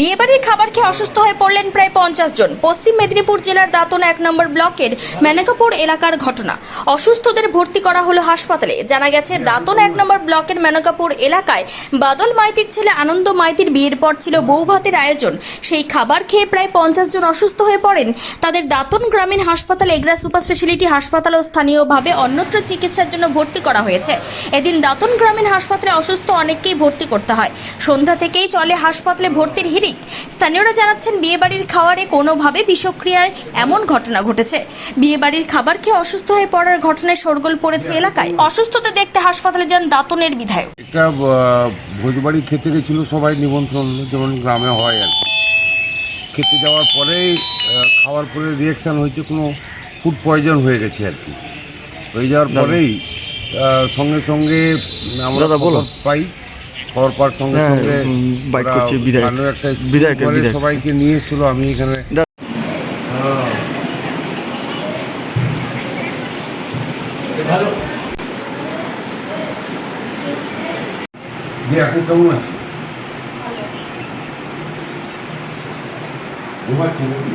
বিয়েবাড়ির খাবার খেয়ে অসুস্থ হয়ে পড়লেন প্রায় পঞ্চাশ জন। পশ্চিম মেদিনীপুর জেলার দাতন এক নম্বর ব্লকের মেনাকাপুর এলাকার ঘটনা। অসুস্থদের ভর্তি করা হলো হাসপাতালে। জানা গেছে, দাতন এক নম্বর ব্লকের মেনকাপুর এলাকায় বাদল মাইতির ছেলে আনন্দ মাইতির বিয়ের পর ছিল বউ ভাতের আয়োজন। সেই খাবার খেয়ে প্রায় পঞ্চাশ জন অসুস্থ হয়ে পড়েন। তাদের দাতন গ্রামীণ হাসপাতাল এগরা সুপার স্পেশালিটি হাসপাতাল ও স্থানীয়ভাবে অন্যত্র চিকিৎসার জন্য ভর্তি করা হয়েছে। এদিন দাতন গ্রামীণ হাসপাতালে অসুস্থ অনেককেই ভর্তি করতে হয়। সন্ধ্যা থেকেই চলে হাসপাতালে ভর্তির হিড়িক স্থানীয়রা জানাচ্ছেন বিয়েবাড়ির খাওয়ারে কোনোভাবে বিষক্রিয়ার এমন ঘটনা ঘটেছে। বিয়েবাড়ির খাবার খেয়ে অসুস্থ হয়ে পড়ার ঘটনায় শোরগোল পড়েছে এলাকায়। অসুস্থতা দেখতে হাসপাতালে যান দাতনের বিধায়ক। একটা ভোজবাড়ি খেতে গেছিল সবাই নিমন্ত্রণ যেমন গ্রামে হয় আর কি। খেতে যাওয়ার পরেই খাওয়ার পরে রিয়াকশান হয়েছে কোনো ফুড পয়জন হয়ে গেছে আর কি। হয়ে যাওয়ার পরেই সঙ্গে সঙ্গে আমরা পাই। খবর পাওয়ার সঙ্গে হ্যাঁ, সঙ্গে উম, বাইট ওরা করছে বিধায়ক। স্থানীয় একটা স্কুল বিধায়কের, করে বিধায়ক। সবাইকে নিয়ে এসেছিলো আমি এখানে দা- হ্যাঁ। দিয়ে এখন কেমন আছে ঘুমাচ্ছে নাকি